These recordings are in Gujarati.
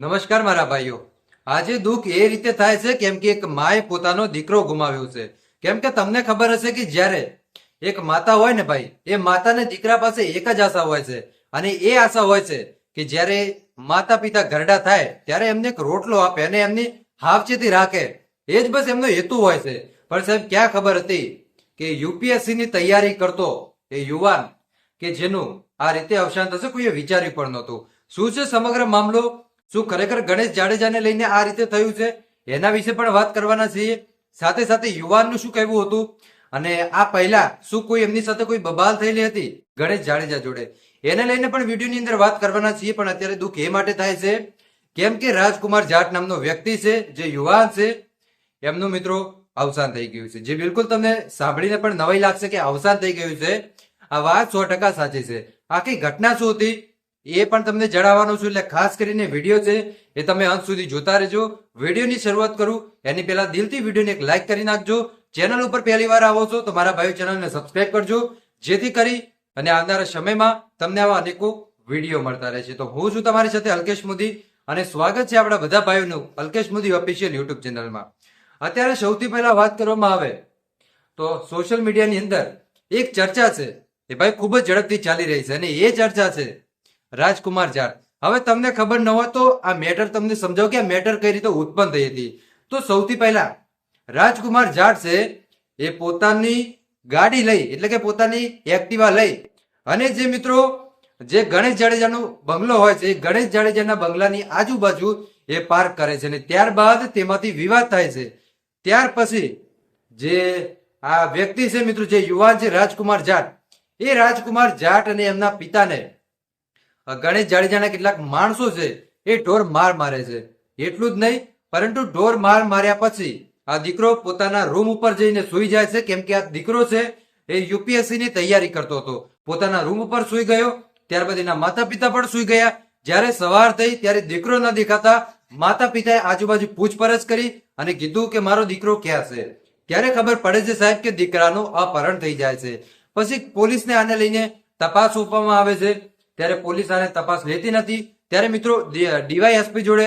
નમસ્કાર મારા ભાઈઓ. આજે દુઃખ એ રીતે થાય છે કેમ કે એક માએ પોતાનો દીકરો ગુમાવ્યો છે. કેમ કે તમને ખબર હશે કે જ્યારે એક માતા હોય ને ભાઈ, એ માતાને દીકરા પાસે એક જ આશા હોય છે. અને એ આશા હોય છે કે જ્યારે માતા પિતા ઘરડા થાય, ત્યારે એમને એક રોટલો આપે અને એમની હાવચેતી રાખે. એ જ બસ એમનો હેતુ હોય છે. પણ સાહેબ, ક્યાં ખબર હતી કે યુપીએસસી ની તૈયારી કરતો એ યુવાન કે જેનું આ રીતે અવસાન થશે, કોઈએ વિચાર્યું પણ નહોતું. શું છે સમગ્ર મામલો? શું ખરેખર ગણેશ જાડેજાને લઈને આ રીતે થયું છે? એના વિશે પણ વાત કરવાના છીએ. સાથે સાથે યુવાનનું શું કહેવું હતું? અને આ પહેલા શું કોઈ એમની સાથે કોઈ બબાલ થયેલી હતી? ગણેશ જાડેજા જોડે. એને લઈને પણ વિડીયોની અંદર વાત કરવાના છીએ, પણ અત્યારે દુઃખ એ માટે થાય છે. કેમ કે રાજકુમાર જાટ નામનો વ્યક્તિ છે, જે યુવાન છે. એમનું મિત્રો અવસાન થઈ ગયું છે. જે બિલકુલ તમને સાંભળીને પણ નવાઈ લાગશે કે અવસાન થઈ ગયું છે. આ વાત સો ટકા સાચી છે. આખી ઘટના શું હતી? એ પણ તમને જણાવવાનું છું એટલે ખાસ કરીને વીડિયો છે, એ તમે અંત સુધી જોતા રહેજો. વિડીયોની શરૂઆત કરું, એની પહેલા દિલથી વિડીયોને એક લાઈક કરી નાખજો. ચેનલ ઉપર પહેલી વાર આવો છો તો મારા ભાઈ ચેનલને સબસ્ક્રાઇબ કરજો. જેથી કરી અને આવનારા સમયમાં તમને આવા અનેકો વીડિયો મળતા રહેશે. તો હું છું તમારી સાથે અલ્કેશ મોદી અને સ્વાગત છે આપણા બધા ભાઈઓનું અલ્કેશ મોદી ઓફિશિયલ યુટ્યુબ ચેનલમાં અત્યારે સૌથી પહેલા વાત કરવામાં આવે તો સોશિયલ મીડિયાની અંદર એક ચર્ચા છે, એ ભાઈ ખૂબ જ ઝડપથી ચાલી રહી છે અને એ ચર્ચા છે રાજકુમાર જાટ હવે તમને ખબર ન હોય તો આ મેટર તમને સમજાવો કે આ મેટર કઈ રીતે ઉત્પન્ન થઈ હતી. તો સૌથી પહેલા, રાજકુમાર જાટ છે, એ પોતાની ગાડી લઈ, એટલે કે પોતાની એક્ટિવા લઈ. અને જે મિત્રો, જે ગણેશ જાડેજાનો બંગલો હોય છે ગણેશ જાડેજાના બંગલાની આજુબાજુ એ પાર્ક કરે છે અને ત્યારબાદ તેમાંથી વિવાદ થાય છે. ત્યાર પછી, જે આ વ્યક્તિ છે મિત્રો, જે યુવાન છે રાજકુમાર જાટ એ રાજકુમાર જાટ અને એમના પિતાને ગણેશ જાડેજાના કેટલાક માણસો છે, એ ઢોર માર મારે છે. એટલું જ નહીં, પરંતુ ઢોર માર માર્યા પછી આ દીકરો પોતાના રૂમ ઉપર જઈને સૂઈ જાય છે. કેમ કે આ દીકરો છે, એ યુપીએસસી ની તૈયારી કરતો હતો. પોતાના રૂમ ઉપર સૂઈ ગયો, ત્યારબાદ એના માતા પિતા પણ સૂઈ ગયા. જ્યારે સવાર થઈ, ત્યારે દીકરો ન દેખાતા માતા પિતાએ આજુબાજુ પૂછપરછ કરી અને કીધું કે મારો દીકરો ક્યાં છે? ત્યારે ખબર પડે છે સાહેબ કે દીકરાનું અપહરણ થઈ જાય છે. પછી પોલીસને આને લઈને તપાસ સોંપવામાં આવે છે. ત્યારે પોલીસ આને તપાસ લેતી નથી. ત્યારે મિત્રો ડીવાયએસપી જોડે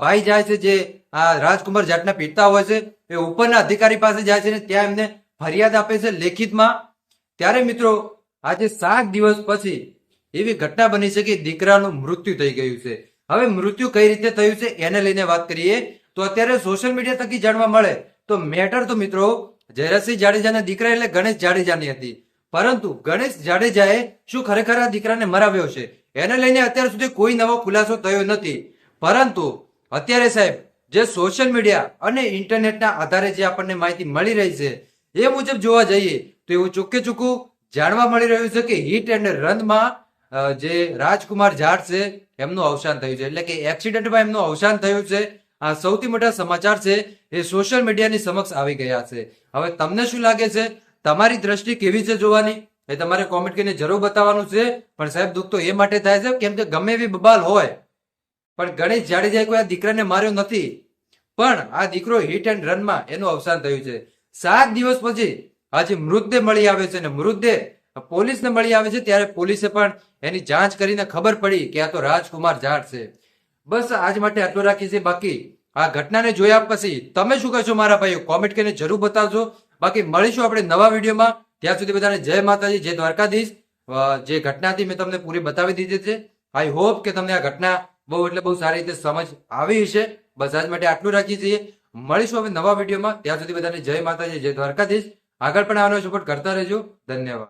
ભાઈ જાય છે જે, આ, રાજકુમાર જાટના પિતા હોય છે, એ ઉપરના અધિકારી પાસે જાય છે ને ત્યાં એમને ફરિયાદ આપે છે લેખિતમાં. ત્યારે મિત્રો, આજે સાત દિવસ પછી એવી ઘટના બની છે કે દીકરાનું મૃત્યુ થઈ ગયું છે. હવે મૃત્યુ કઈ રીતે થયું છે એને લઈને વાત કરીએ. તો અત્યારે સોશિયલ મીડિયા થકી જાણવા મળે. તો મેટર તો મિત્રો, જયરાજસિંહ જાડેજાના દીકરા એટલે ગણેશ જાડેજાની હતી. પરંતુ ગણેશ જાડેજાએ શું ખરેખર આ દીકરાને મરાવ્યો છે? એને લઈને અત્યાર સુધી કોઈ નવો ખુલાસો થયો નથી. પરંતુ અત્યારે સાહેબ, જે સોશિયલ મીડિયા અને ઇન્ટરનેટના આધારે જે આપણને માહિતી મળી રહી છે, એ મુજબ જોવા જઈએ, તો એવું ચોખ્ખે ચોખ્ખું જાણવા મળી રહ્યું છે કે હિટ એન્ડ રનમાં જે રાજકુમાર જાટ છે, એમનું અવસાન થયું છે. એટલે કે એક્સિડન્ટમાં એમનું અવસાન થયું છે. આ સૌથી મોટા સમાચાર છે, એ સોશિયલ મીડિયાની સમક્ષ આવી ગયા છે. હવે તમને શું લાગે છે? તમારી દ્રષ્ટિ કેવી છે જોવાની? એ તમારે કોમેન્ટ કરીને જરૂર બતાવવાનું છે. પણ સાહેબ, દુઃખ તો એ માટે થાય છે કેમ કે ગમે એવી બબાલ હોય, પણ ગણેશ જાડેજાએ કોઈ આ દીકરાને માર્યો નથી. પણ આ દીકરો હિટ એન્ડ રનમાં એનું અવસાન થયું છે. સાત દિવસ પછી આજે મૃતદેહ મળી આવે છે અને મૃતદેહ પોલીસને મળી આવે છે. ત્યારે પોલીસે પણ એની જાંચ કરીને ખબર પડી કે આ તો રાજકુમાર જાટ છે. બસ આજ માટે આટલું રાખીએ છીએ. બાકી આ ઘટનાને જોયા પછી તમે શું કહેશો મારા ભાઈઓ? કોમેન્ટ કરીને જરૂર બતાવજો. બાકી મળીશું આપણે નવા વિડીયોમાં. ત્યાં સુધી બધાને જય માતાજી, જય દ્વારકાધીશ. જે ઘટના હતી મેં તમને પૂરી બતાવી દીધી છે. આઈ હોપ કે તમને આ ઘટના બહુ એટલે બહુ સારી રીતે સમજ આવી હશે. બસ આજ માટે આટલું રાખીએ છીએ. મળીશું હવે નવા વિડીયોમાં. ત્યાં સુધી બધાને જય માતાજી, જય દ્વારકાધીશ. આગળ પણ આનો સપોર્ટ કરતા રહેજો. ધન્યવાદ.